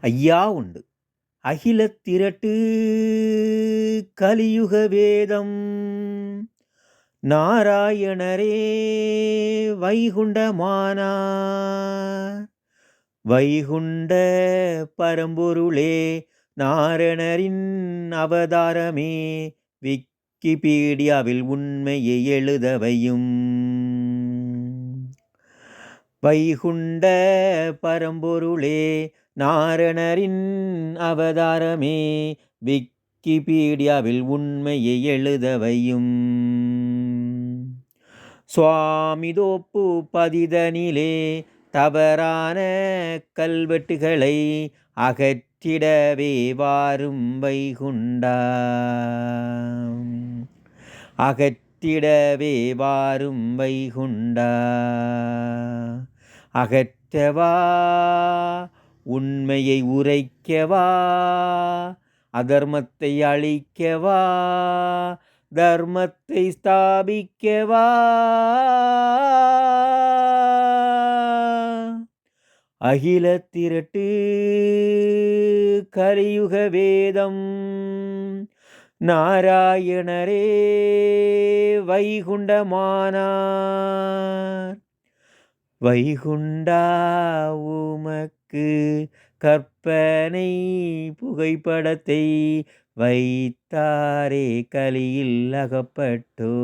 ஐயா உண்டு. அகில திரட்டு கலியுக வேதம். நாராயணரே வைகுண்டமானார் வைகுண்ட பரம்பொருளே நாரணரின் அவதாரமே விக் விக்கிபீடியாவில் உண்மையை எழுதவையும். வைகுண்ட பரம்பொருளே நாரணரின் அவதாரமே விக்கிபீடியாவில் உண்மையை எழுதவையும். சுவாமிதோப்பு பதிதனிலே தவறான கல்வெட்டுகளை அகற்றிடவே வாரும் வைகுண்டா. அகற்றிடவே வாரும் வைகுண்டா. அகற்றவா உண்மையை உரைக்கவா அதர்மத்தை அழிக்கவா தர்மத்தை ஸ்தாபிக்கவா. அகில திரட்டு கலியுக வேதம். நாராயணரே வைகுண்டமானார். வைகுண்டா உமக்கு கற்பனை புகைப்படத்தை வைத்தாரே கலியில் அகப்பட்டோ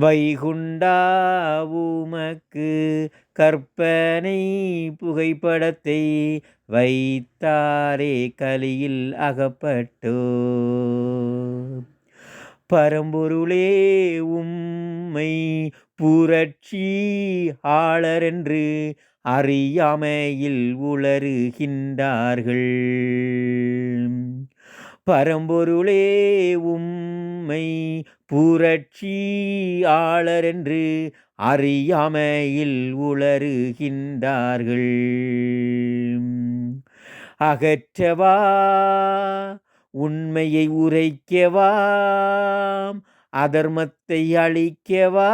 வைகுண்டா உமக்கு கற்பனை புகைப்படத்தை வைத்தாரே கலியில் அகப்பட்டோ. பரம்பொருளே உம்மை புரட்சி ஆளரென்று அறியாமையில் உளறுகின்றார்கள். பரம்பொருளே உம்மை புரட்சியாளரென்று அறியாமையில் உளறுகின்றார்கள். அகற்றவா? உண்மையை உரைக்கவாம் அதர்மத்தை அழிக்கவா?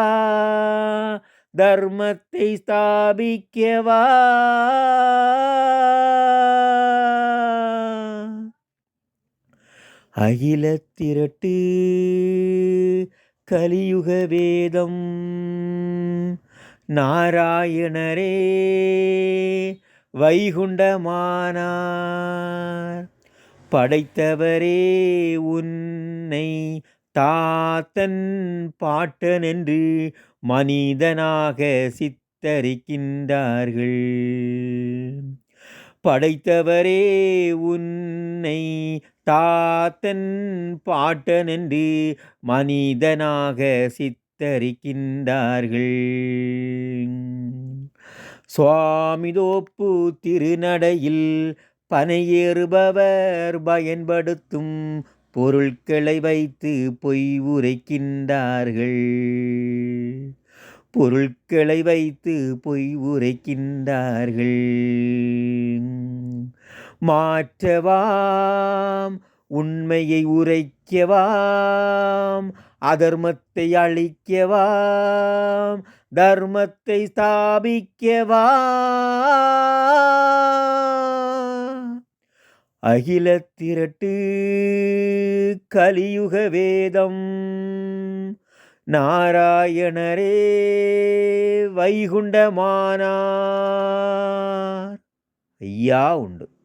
தர்மத்தை ஸ்தாபிக்கவா? அகிலத்திரட்டு கலியுக வேதம். நாராயணரே வைகுண்டமானார் படைத்தவரே உன்னை தாத்தன் பாட்டன் என்று மனிதனாக சித்தரிக்கின்றார்கள். படைத்தவரே உன்னை தாத்தன் பாட்டன் என்று மனிதனாக சித்தரிக்கின்றார்கள். சுவாமிதோப்பு திருநடையில் பனையேறுபவர் பயன்படுத்தும் பொருட்களை வைத்து பொய் உரைக்கின்றார்கள். பொருட்களை வைத்து பொய் உரைக்கின்றார்கள். மாற்றவாம் உண்மையை உரைக்கவாம் அதர்மத்தை அழிக்கவாம் தர்மத்தை ஸ்தாபிக்கவா அகில திரட்டு கலியுக வேதம் நாராயணரே வைகுண்டமானார். ஐயா உண்டு.